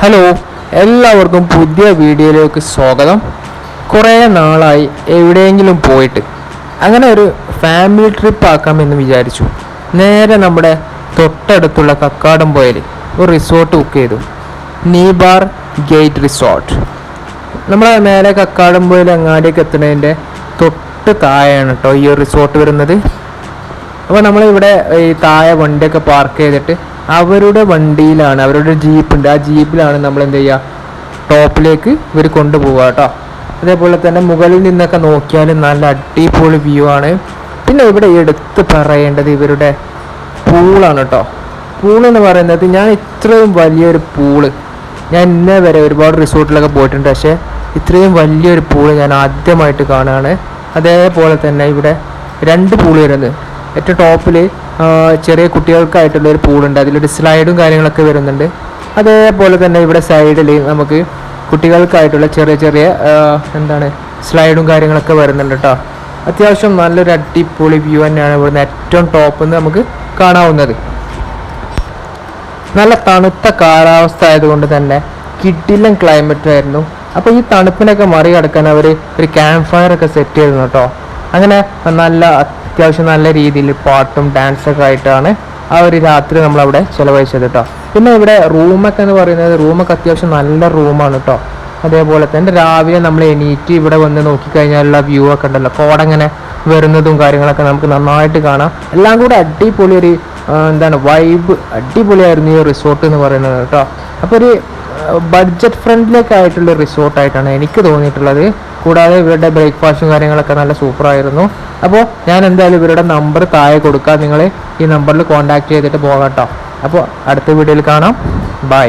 Hello എല്ലാവർക്കും പുതിയ വീഡിയോയിലേക്ക് സ്വാഗതം. കുറേ നാളായി എവിടെയെങ്കിലും പോയിട്ട്. അങ്ങനെ ഒരു ഫാമിലി ട്രിപ്പ് ആക്കാമെന്ന് വിചാരിച്ചു. നേരെ നമ്മുടെ തൊട്ടടുത്തുള്ള കക്കാടം പോയൽ ഒരു റിസോർട്ട് ബുക്ക് ചെയ്തു. നീബാർ ഗേറ്റ് റിസോർട്ട്. നമ്മളെ നേരെ കക്കാടം പോയൽ അങ്ങാടിയൊക്കെ എത്തുന്നതിന്റെ തൊട്ട് താഴെയാണ് കേട്ടോ ഈ ഒരു റിസോർട്ട് വരുന്നത്. അപ്പോൾ നമ്മളിവിടെ ഈ താഴെ വണ്ടിയൊക്കെ പാർക്ക് ചെയ്തിട്ട് അവരുടെ വണ്ടിയിലാണ് അവരുടെ ജീപ്പ് ഉണ്ട് ആ ജീപ്പിലാണ് നമ്മൾ എന്ത് ചെയ്യുക? ടോപ്പിലേക്ക് ഇവർ കൊണ്ടുപോവുക കേട്ടോ. അതേപോലെ തന്നെ മുകളിൽ നിന്നൊക്കെ നോക്കിയാൽ നല്ല അടിപൊളി വ്യൂ ആണ്. പിന്നെ ഇവിടെ എടുത്ത് പറയേണ്ടത് ഇവരുടെ പൂളാണ് കേട്ടോ. പൂൾ എന്ന് പറയുന്നത് ഞാൻ ഇത്രയും വലിയൊരു പൂൾ ഞാൻ ഇന്നേ വരെ ഒരുപാട് റിസോർട്ടിലൊക്കെ പോയിട്ടുണ്ട്. പക്ഷേ ഇത്രയും വലിയൊരു പൂൾ ഞാൻ ആദ്യമായിട്ട് കാണുകയാണ്. അതേപോലെ തന്നെ ഇവിടെ രണ്ട് പൂൾ വരുന്നത് ഏറ്റവും ടോപ്പിൽ ചെറിയ കുട്ടികൾക്കായിട്ടുള്ള ഒരു പൂളുണ്ട് അതിലൊരു സ്ലൈഡും കാര്യങ്ങളൊക്കെ വരുന്നുണ്ട്. അതേപോലെ തന്നെ ഇവിടെ സൈഡിൽ നമുക്ക് കുട്ടികൾക്കായിട്ടുള്ള ചെറിയ ചെറിയ എന്താണ് സ്ലൈഡും കാര്യങ്ങളൊക്കെ വരുന്നുണ്ട് കേട്ടോ അത്യാവശ്യം നല്ലൊരു അടിപൊളി വ്യൂ തന്നെയാണ് ഇവിടുന്ന് ഏറ്റവും ടോപ്പിൽ നിന്ന് നമുക്ക് കാണാവുന്നത്. നല്ല തണുത്ത കാലാവസ്ഥ ആയതുകൊണ്ട് തന്നെ കിട്ടില്ലം ക്ലൈമറ്റ് ആയിരുന്നു. അപ്പോൾ ഈ തണുപ്പിനൊക്കെ മറികടക്കാൻ അവർ ഒരു ക്യാമ്പ് ഫയർ ഒക്കെ സെറ്റ് ചെയ്തിരുന്നു കേട്ടോ അങ്ങനെ നല്ല അത്യാവശ്യം നല്ല രീതിയിൽ പാട്ടും ഡാൻസൊക്കെ ആയിട്ടാണ് ആ ഒരു രാത്രി നമ്മൾ അവിടെ ചിലവഴിച്ചത് കേട്ടോ പിന്നെ ഇവിടെ റൂമൊക്കെ എന്ന് പറയുന്നത് റൂമൊക്കെ അത്യാവശ്യം നല്ല റൂമാണ് കേട്ടോ അതേപോലെ തന്നെ രാവിലെ നമ്മൾ എണീറ്റ് ഇവിടെ വന്ന് നോക്കിക്കഴിഞ്ഞാലുള്ള വ്യൂ ഒക്കെ ഉണ്ടല്ലോ. കോടങ്ങനെ വരുന്നതും കാര്യങ്ങളൊക്കെ നമുക്ക് നന്നായിട്ട് കാണാം. എല്ലാം കൂടെ അടിപൊളി ഒരു എന്താണ് വൈബ് അടിപൊളിയായിരുന്നു ഈ റിസോർട്ട് എന്ന് പറയുന്നത് കേട്ടോ. അപ്പോൾ ഒരു ബഡ്ജറ്റ് ഫ്രണ്ട്ലിയൊക്കെ ആയിട്ടുള്ള റിസോർട്ടായിട്ടാണ് എനിക്ക് തോന്നിയിട്ടുള്ളത്. കൂടാതെ ഇവരുടെ ബ്രേക്ക്ഫാസ്റ്റും കാര്യങ്ങളൊക്കെ നല്ല സൂപ്പറായിരുന്നു അപ്പോൾ ഞാൻ എന്തായാലും ഇവരുടെ നമ്പർ താഴെ കൊടുക്കാം. നിങ്ങൾ ഈ നമ്പറിൽ കോൺടാക്ട് ചെയ്തിട്ട് പോകാം കേട്ടോ. അപ്പോൾ അടുത്ത വീഡിയോയിൽ കാണാം. ബൈ